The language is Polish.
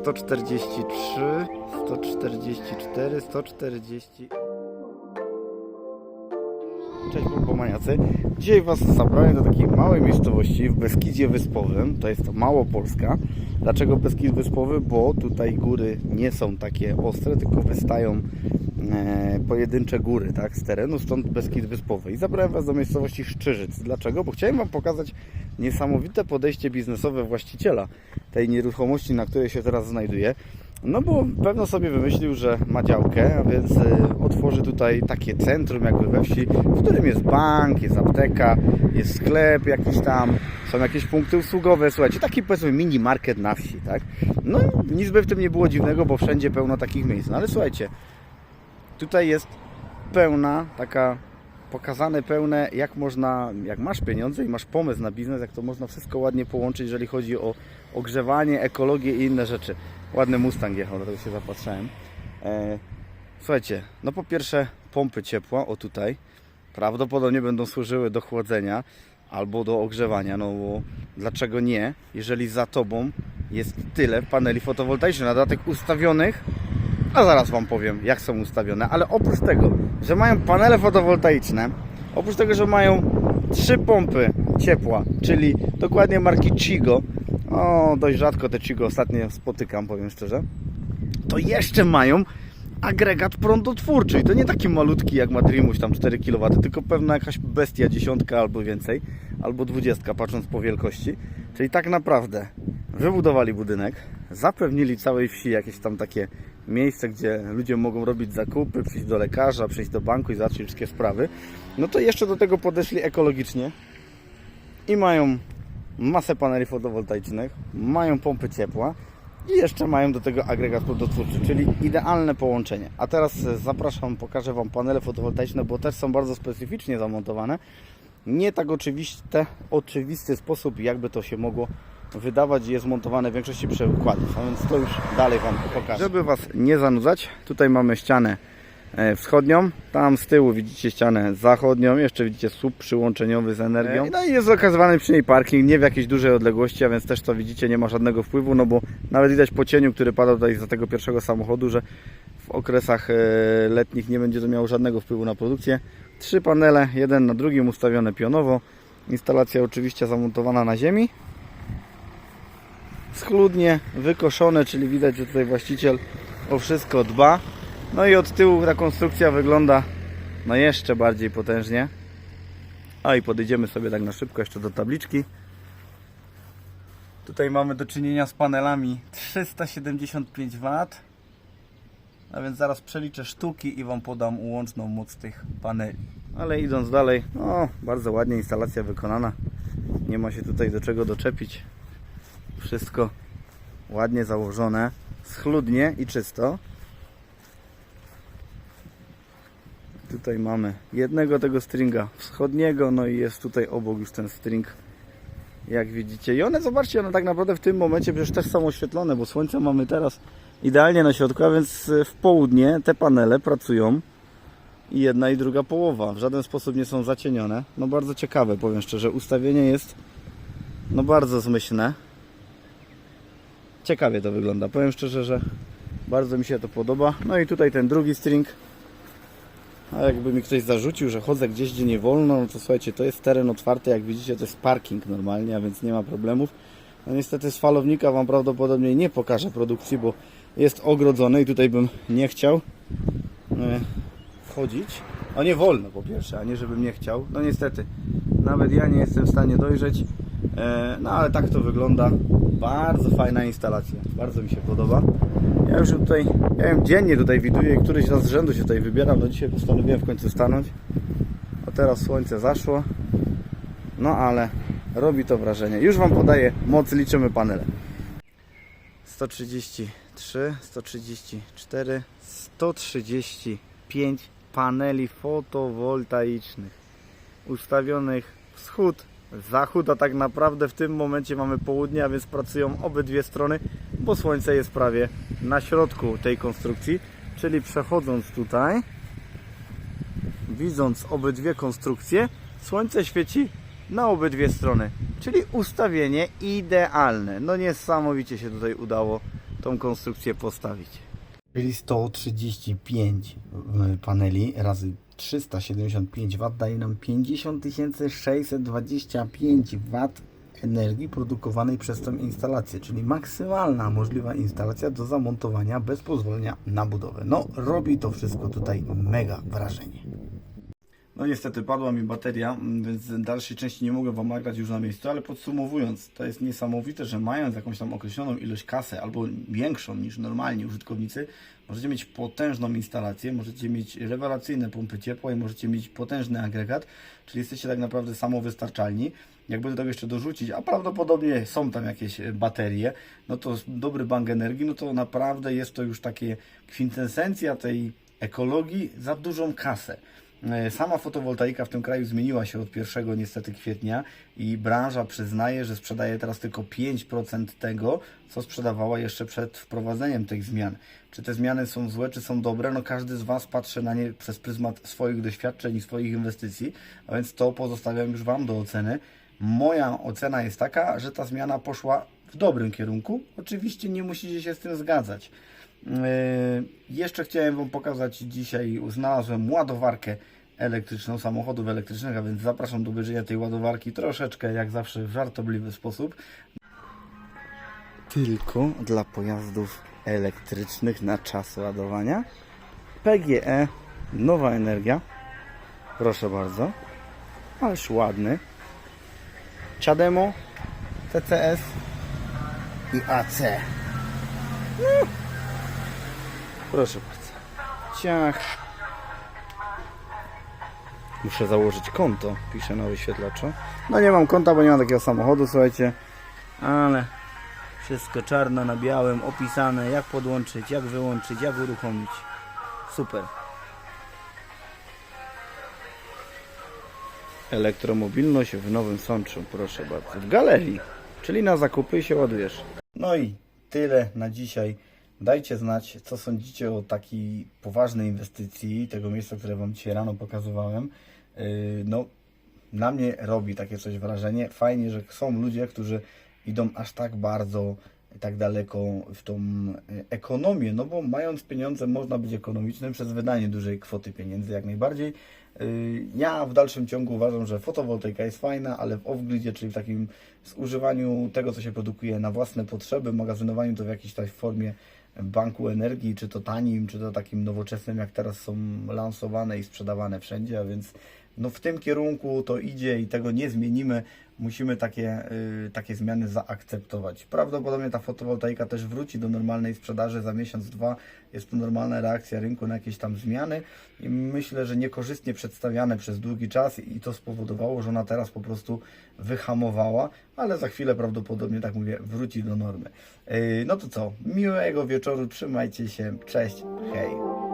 143, 144, 140. Cześć Bombomaniacy. Dzisiaj Was zabrałem do takiej małej miejscowości w Beskidzie Wyspowym. To jest Małopolska. Dlaczego Beskid Wyspowy? Bo tutaj góry nie są takie ostre, tylko wystają e, pojedyncze góry tak, z terenu, stąd Beskid Wyspowy. I zabrałem Was do miejscowości Szczyżyc. Dlaczego? Bo chciałem Wam pokazać niesamowite podejście biznesowe właściciela tej nieruchomości, na której się teraz znajduję. No bo pewno sobie wymyślił, że ma działkę, a więc y, otworzy tutaj takie centrum jakby we wsi, w którym jest bank, jest apteka, jest sklep jakiś tam, są jakieś punkty usługowe, słuchajcie, taki powiedzmy mini market na wsi, tak? No nic by w tym nie było dziwnego, bo wszędzie pełno takich miejsc. No ale słuchajcie, tutaj jest pełna taka pokazane pełne, jak można, jak masz pieniądze i masz pomysł na biznes, jak to można wszystko ładnie połączyć, jeżeli chodzi o ogrzewanie, ekologię i inne rzeczy. Ładny Mustang jechał, dlatego się zapatrzałem. E, słuchajcie, no po pierwsze pompy ciepła, o tutaj, prawdopodobnie będą służyły do chłodzenia albo do ogrzewania, no bo dlaczego nie, jeżeli za Tobą jest tyle paneli fotowoltaicznych, na dodatek ustawionych a zaraz Wam powiem, jak są ustawione. Ale oprócz tego, że mają panele fotowoltaiczne, oprócz tego, że mają trzy pompy ciepła, czyli dokładnie marki Chigo, o, dość rzadko te Chigo ostatnio spotykam, powiem szczerze, to jeszcze mają agregat prądotwórczy. I to nie taki malutki jak ma Dreamuś, tam 4 kW, tylko pewna jakaś bestia, dziesiątka albo więcej, albo dwudziestka, patrząc po wielkości. Czyli tak naprawdę wybudowali budynek, zapewnili całej wsi jakieś tam takie miejsce, gdzie ludzie mogą robić zakupy, przyjść do lekarza, przyjść do banku i załatwić wszystkie sprawy. No to jeszcze do tego podeszli ekologicznie i mają masę paneli fotowoltaicznych, mają pompy ciepła i jeszcze mają do tego agregat prądotwórczy, czyli idealne połączenie. A teraz e, zapraszam, pokażę Wam panele fotowoltaiczne, bo też są bardzo specyficznie zamontowane. Nie tak oczywiste, oczywisty sposób, jakby to się mogło wydawać, jest montowane w większości przykładów, a więc to już dalej Wam pokażę. Żeby Was nie zanudzać, tutaj mamy ścianę e, wschodnią, tam z tyłu widzicie ścianę zachodnią, jeszcze widzicie słup przyłączeniowy z energią. No i jest okazywany przy niej parking, nie w jakiejś dużej odległości, a więc też to widzicie, nie ma żadnego wpływu, no bo nawet widać po cieniu, który pada tutaj za tego pierwszego samochodu, że w okresach e, letnich nie będzie to miało żadnego wpływu na produkcję. Trzy panele, jeden na drugim ustawione pionowo. Instalacja oczywiście zamontowana na ziemi schludnie wykoszone, czyli widać, że tutaj właściciel o wszystko dba. No i od tyłu ta konstrukcja wygląda no jeszcze bardziej potężnie. A i podejdziemy sobie tak na szybko jeszcze do tabliczki. Tutaj mamy do czynienia z panelami 375 W. A więc zaraz przeliczę sztuki i Wam podam łączną moc tych paneli. Ale idąc dalej, no bardzo ładnie instalacja wykonana. Nie ma się tutaj do czego doczepić. Wszystko ładnie założone, schludnie i czysto. Tutaj mamy jednego tego stringa wschodniego, no i jest tutaj obok już ten string, jak widzicie. I one, zobaczcie, one tak naprawdę w tym momencie przecież też są oświetlone, bo słońce mamy teraz idealnie na środku, a więc w południe te panele pracują i jedna i druga połowa. W żaden sposób nie są zacienione. No bardzo ciekawe, powiem szczerze. Ustawienie jest no bardzo zmyślne ciekawie to wygląda. Powiem szczerze, że bardzo mi się to podoba. No i tutaj ten drugi string. A jakby mi ktoś zarzucił, że chodzę gdzieś, gdzie nie wolno, no to słuchajcie, to jest teren otwarty, jak widzicie, to jest parking normalnie, a więc nie ma problemów. No niestety z falownika Wam prawdopodobnie nie pokażę produkcji, bo jest ogrodzony i tutaj bym nie chciał e, wchodzić. No nie wolno po pierwsze, a nie żebym nie chciał. No niestety, nawet ja nie jestem w stanie dojrzeć. E, No ale tak to wygląda. Bardzo fajna instalacja. Bardzo mi się podoba. Ja już tutaj, ja ją dziennie tutaj widuję któryś raz z rzędu się tutaj wybieram. No dzisiaj postanowiłem w końcu stanąć. A teraz słońce zaszło. No ale robi to wrażenie. Już Wam podaję moc, liczymy panele. 133, 134, 135 paneli fotowoltaicznych ustawionych wschód, zachód, a tak naprawdę w tym momencie mamy południe, a więc pracują obydwie strony, bo słońce jest prawie na środku tej konstrukcji, czyli przechodząc tutaj, widząc obydwie konstrukcje, słońce świeci na obydwie strony, czyli ustawienie idealne. No niesamowicie się tutaj udało tą konstrukcję postawić. Czyli 135 y, paneli razy 375 W daje nam 50 625 W energii produkowanej przez tą instalację, czyli maksymalna możliwa instalacja do zamontowania bez pozwolenia na budowę. No, robi to wszystko tutaj mega wrażenie. No niestety padła mi bateria, mm, więc dalszej części nie mogę Wam nagrać już na miejscu, ale podsumowując, to jest niesamowite, że mając jakąś tam określoną ilość kasy albo większą niż normalni użytkownicy, możecie mieć potężną instalację, możecie mieć rewelacyjne pompy ciepła i możecie mieć potężny agregat, czyli jesteście tak naprawdę samowystarczalni. Jakby do tego jeszcze dorzucić, a prawdopodobnie są tam jakieś e, baterie, no to dobry bank energii, no to naprawdę jest to już takie kwintesencja tej ekologii za dużą kasę. E, Sama fotowoltaika w tym kraju zmieniła się od 1 niestety kwietnia i branża przyznaje, że sprzedaje teraz tylko 5% tego, co sprzedawała jeszcze przed wprowadzeniem tych zmian. Czy te zmiany są złe, czy są dobre? No każdy z Was patrzy na nie przez pryzmat swoich doświadczeń i swoich inwestycji, a więc to pozostawiam już Wam do oceny. Moja ocena jest taka, że ta zmiana poszła w dobrym kierunku. Oczywiście nie musicie się z tym zgadzać. Yy, Jeszcze chciałem Wam pokazać dzisiaj, znalazłem ładowarkę elektryczną samochodów elektrycznych, a więc zapraszam do obejrzenia tej ładowarki troszeczkę, jak zawsze, w żartobliwy sposób. Tylko dla pojazdów elektrycznych na czas ładowania. PGE, nowa energia. Proszę bardzo. Ależ ładny. Chademo, TCS i AC. Proszę bardzo. Ciach. Muszę założyć konto, pisze na wyświetlaczu. No nie mam konta, bo nie mam takiego samochodu, słuchajcie. Ale wszystko czarno na białym, opisane, jak podłączyć, jak wyłączyć, jak uruchomić. Super. Elektromobilność w Nowym Sączu, proszę bardzo. W galerii, czyli na zakupy się ładujesz. No i tyle na dzisiaj. Dajcie znać, co sądzicie o takiej poważnej inwestycji, tego miejsca, które Wam dzisiaj rano pokazywałem. Yy, No, na mnie robi takie coś wrażenie. Fajnie, że są ludzie, którzy idą aż tak bardzo, tak daleko w tą y, ekonomię, no bo mając pieniądze można być ekonomicznym przez wydanie dużej kwoty pieniędzy, jak najbardziej. Y, Ja w dalszym ciągu uważam, że fotowoltaika jest fajna, ale w off-gridzie, czyli w takim zużywaniu tego, co się produkuje na własne potrzeby, magazynowaniu to w jakiejś tam formie banku energii, czy to tanim, czy to takim nowoczesnym, jak teraz są lansowane i sprzedawane wszędzie, a więc no w tym kierunku to idzie i tego nie zmienimy. Musimy takie, y, takie zmiany zaakceptować. Prawdopodobnie ta fotowoltaika też wróci do normalnej sprzedaży za miesiąc, dwa. Jest to normalna reakcja rynku na jakieś tam zmiany i myślę, że niekorzystnie przedstawiane przez długi czas i to spowodowało, że ona teraz po prostu wyhamowała, ale za chwilę prawdopodobnie, tak mówię, wróci do normy. Yy, No to co, miłego wieczoru, trzymajcie się, cześć, hej.